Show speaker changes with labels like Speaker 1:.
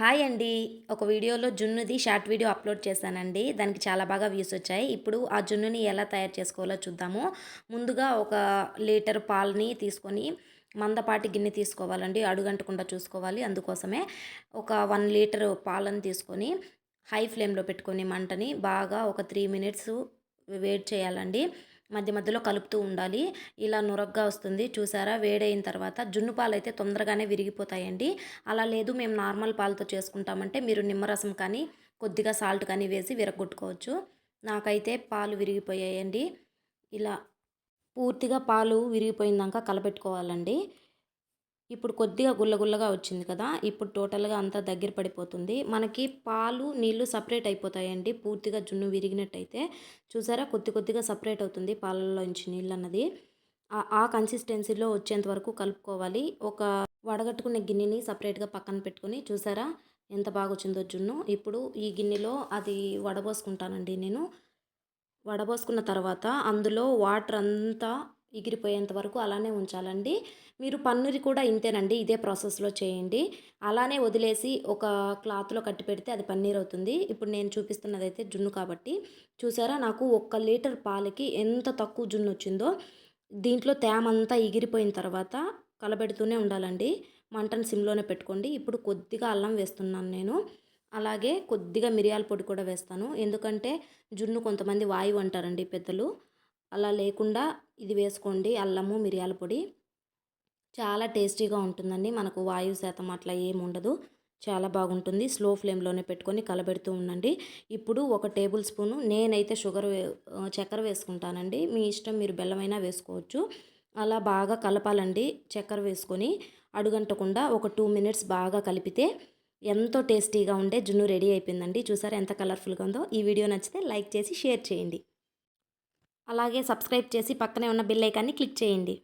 Speaker 1: Hi అండి. ఒక వీడియోలో జున్నుది షార్ట్ వీడియో అప్లోడ్ చేశానండి. దానికి చాలా బాగా వ్యూస్ వచ్చాయి. ఇప్పుడు ఆ జున్నుని ఎలా తయారు చేసుకోవాలో చూద్దాము. ముందుగా ఒక లీటర్ పాలని తీసుకొని మందపాటి గిన్నె తీసుకోవాలండి. అడుగంటకుండా చూసుకోవాలి. అందుకోసమే ఒక వన్ లీటర్ పాలను తీసుకొని హై ఫ్లేమ్లో పెట్టుకొని మంటని బాగా ఒక త్రీ మినిట్స్ వేడి చేయాలండి. మధ్య మధ్యలో కలుపుతూ ఉండాలి. ఇలా నురగ్గా వస్తుంది. చూసారా? వేడైన తర్వాత జున్ను పాలు అయితే తొందరగానే విరిగిపోతాయండి. అలా లేదు. మేము నార్మల్ పాలతో చేసుకుంటామంటే మీరు నిమ్మరసం కానీ కొద్దిగా సాల్ట్ కానీ వేసి విరగొట్టుకోవచ్చు నాకైతే పాలు విరిగిపోయాయండి. ఇలా పూర్తిగా పాలు విరిగిపోయిందాక కలపెట్టుకోవాలండి. ఇప్పుడు కొద్దిగా గుల్లగుల్లగా వచ్చింది కదా ఇప్పుడు టోటల్గా అంతా దగ్గర పడిపోతుంది. మనకి పాలు నీళ్ళు సపరేట్ అయిపోతాయండి పూర్తిగా జున్ను విరిగినట్టయితే. చూసారా? కొద్ది కొద్దిగా సపరేట్ అవుతుంది పాలల్లోంచి నీళ్ళు అన్నది. ఆ కన్సిస్టెన్సీలో వచ్చేంత వరకు కలుపుకోవాలి. ఒక వడగట్టుకునే గిన్నెని సపరేట్గా పక్కన పెట్టుకొని చూసారా? ఎంత బాగా వచ్చిందో జున్ను. ఇప్పుడు ఈ గిన్నెలో అది వడబోసుకుంటానండి నేను. వడబోసుకున్న తర్వాత అందులో వాటర్ అంతా ఎగిరిపోయేంత వరకు అలానే ఉంచాలండి. మీరు పన్నీరు కూడా ఇంతేనండి ఇదే ప్రాసెస్లో చేయండి. అలానే వదిలేసి ఒక క్లాత్లో కట్టి పెడితే అది పన్నీర్ అవుతుంది. ఇప్పుడు నేను చూపిస్తున్నది అయితే జున్ను కాబట్టి. చూసారా? నాకు ఒక్క లీటర్ పాలకి ఎంత తక్కువ జున్ను వచ్చిందో. దీంట్లో తేమంతా ఎగిరిపోయిన తర్వాత కలబెడుతూనే ఉండాలండి. మంటను సిమ్లోనే పెట్టుకోండి. ఇప్పుడు కొద్దిగా అల్లం వేస్తున్నాను నేను. అలాగే కొద్దిగా మిరియాల పొడి కూడా వేస్తాను. ఎందుకంటే జున్ను కొంతమంది వాయువు అంటారండి పెద్దలు. అలా లేకుండా ఇది వేసుకోండి అల్లము మిరియాల పొడి. చాలా టేస్టీగా ఉంటుందండి. మనకు వాయువు శాతం అట్లా ఏమి ఉండదు. చాలా బాగుంటుంది. స్లో ఫ్లేమ్లోనే పెట్టుకొని కలబెడుతూ ఉండండి. ఇప్పుడు ఒక టేబుల్ స్పూను నేనైతే షుగర్ చక్కెర వేసుకుంటానండి. మీ ఇష్టం మీరు బెల్లమైనా వేసుకోవచ్చు. అలా బాగా కలపాలండి చక్కెర వేసుకొని. అడుగంటకుండా ఒక టూ మినిట్స్ బాగా కలిపితే ఎంతో టేస్టీగా ఉండే జున్ను రెడీ అయిపోయిందండి. చూసారా ఎంత కలర్ఫుల్గా ఉందో. ఈ వీడియో నచ్చితే లైక్ చేసి షేర్ చేయండి. అలాగే సబ్స్క్రైబ్ చేసి పక్కనే ఉన్న బెల్ ఐకాన్ని క్లిక్ చేయండి.